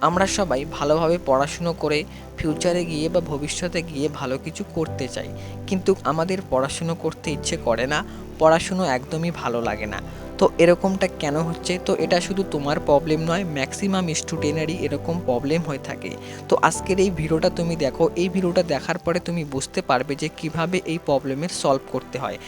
আমরা সবাই ভালোভাবে পড়াশুনো করে ফিউচারে গিয়ে বা ভবিষ্যতে গিয়ে ভালো কিছু করতে চাই। কিন্তু আমাদের পড়াশুনো করতে ইচ্ছে করে না, পড়াশুনো একদমই ভালো লাগে না। তো এরকমটা কেন হচ্ছে? তো এটা শুধু তোমার প্রবলেম নয় ম্যাক্সিমাম স্টুডেন্টেরই এরকম প্রবলেম হয়ে থাকে। তো আজকের এই ভিডিওটা তুমি দেখো, এই ভিডিওটা দেখার পরে তুমি বুঝতে পারবে যে কীভাবে এই প্রবলেমের সলভ করতে হয়।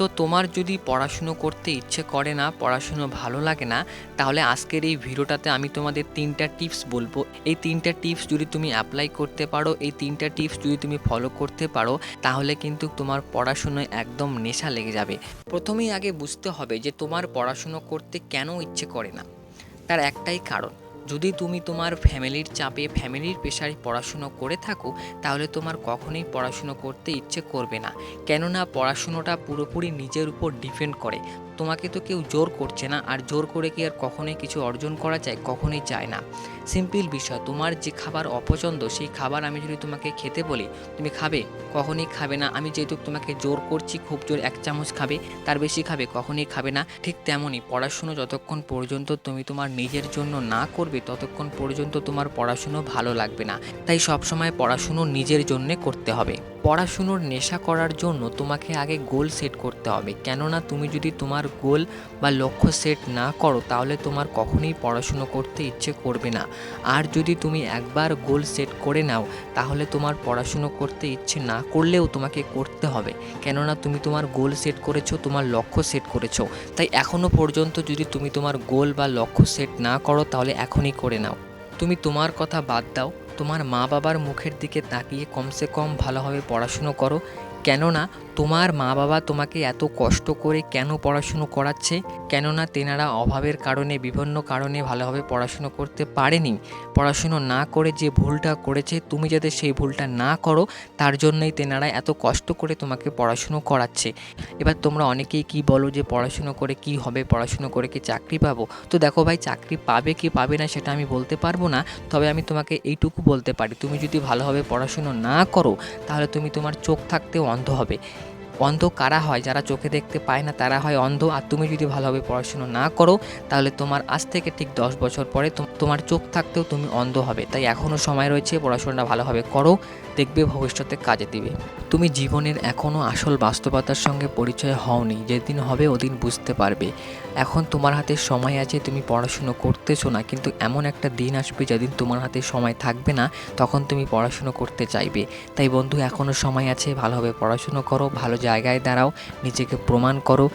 তো তোমার যদি পড়াশুনো করতে ইচ্ছে করে না, পড়াশুনো ভালো লাগে না, তাহলে আজকের এই ভিডিওটাতে আমি তোমাদের তিনটা টিপস বলব। এই তিনটা টিপস যদি তুমি অ্যাপ্লাই করতে পারো, এই তিনটা টিপস যদি তুমি ফলো করতে পারো, তাহলে কিন্তু তোমার পড়াশুনোয় একদম নেশা লেগে যাবে। প্রথমেই আগে বুঝতে হবে যে তোমার পড়াশুনো করতে কেন ইচ্ছে করে না। তার একটাই কারণ যদি তুমি তোমার ফ্যামিলির চাপে ফ্যামিলির পেশায় পড়াশুনো করে থাকো, তাহলে তোমার কখনোই পড়াশুনো করতে ইচ্ছে করবে না। কেননা পড়াশুনোটা পুরোপুরি নিজের উপর ডিপেন্ড করে। তোমাকে তো কেউ জোর করছে না, আর জোর করে কি আর কখনোই কিছু অর্জন করা যায়? কখনোই যায় না। সিম্পল বিষয়, তোমার যে খাবার অপছন্দ, সেই খাবার আমি যদি তোমাকে খেতে বলি, তুমি খাবে? কখনোই খাবে না। আমি যেহেতু তোমাকে জোর করছি, খুব জোর এক চামচ খাবে, তার বেশি খাবে, কখনোই খাবে না। ঠিক তেমনই পড়াশুনো যতক্ষণ পর্যন্ত তুমি তোমার নিজের জন্য না করবে ততক্ষণ পর্যন্ত তোমার পড়াশুনো ভালো লাগবে না। তাই সবসময় পড়াশুনো নিজের জন্যে করতে হবে। পড়াশুনোর নেশা করার জন্য তোমাকে আগে গোল সেট করতে হবে। কেননা তুমি যদি তোমার গোল বা লক্ষ্য সেট না করো, তাহলে তোমার কখনোই পড়াশুনো করতে ইচ্ছে করবে না। আর যদি তুমি একবার গোল সেট করে নাও, তাহলে তোমার পড়াশুনো করতে ইচ্ছে না করলেও তোমাকে করতে হবে। কেননা তুমি তোমার গোল সেট করেছ, তোমার লক্ষ্য সেট করেছ। তাই এখনও পর্যন্ত যদি তুমি তোমার গোল বা লক্ষ্য সেট না করো, তাহলে এখনই করে নাও। তুমি তোমার কথা বাদ দাও। তোমার মা বাবার মুখের দিকে তাকিয়ে কমসে কম ভালোভাবে পড়াশুনো করো। কেননা তোমার মা বাবা তোমাকে এত কষ্ট করে কেন পড়াশুনো করাচ্ছে? কেননা তেনারা অভাবের কারণে, বিভিন্ন কারণে ভালোভাবে পড়াশুনো করতে পারেনি। পড়াশুনো না করে যে ভুলটা করেছে, তুমি যাতে সেই ভুলটা না করো, তার জন্যই তেনারা এত কষ্ট করে তোমাকে পড়াশুনো করাচ্ছে। এবার তোমরা অনেকেই কি বলো যে, পড়াশুনো করে কি হবে? পড়াশুনো করে কি চাকরি পাবো? তো দেখো ভাই, চাকরি পাবে কি পাবে না সেটা আমি বলতে পারব না। তবে আমি তোমাকে এইটুকু বলতে পারি, তুমি যদি ভালোভাবে পড়াশুনো না করো, তাহলে তুমি তোমার চোখ থাকতেও অন্ধ হবে। অন্ধ কারা হয়? যারা চোখে দেখতে পায় না, তারা হয় অন্ধ। আর তুমি যদি ভালোভাবে পড়াশুনো না করো, তাহলে তোমার আজ থেকে ঠিক দশ বছর পরে তোম- তোমার চোখ থাকতেও তুমি অন্ধ হবে। তাই এখনও সময় রয়েছে, পড়াশোনাটা ভালোভাবে করো। দেখবে ভবিষ্যতে কাজে দিবে। তুমি জীবনের এখনও আসল বাস্তবতার সঙ্গে পরিচয় হওনি। যেদিন হবে, ওদিন বুঝতে পারবে। এখন তোমার হাতে সময় আছে, তুমি পড়াশুনো করতেছো না। কিন্তু এমন একটা দিন আসবে, যেদিন তোমার হাতে সময় থাকবে না, তখন তুমি পড়াশুনো করতে চাইবে। তাই বন্ধু এখনও সময় আছে, ভালোভাবে পড়াশুনো করো, ভালো জায়গায় দাঁড়াও নিজেকে প্রমাণ করো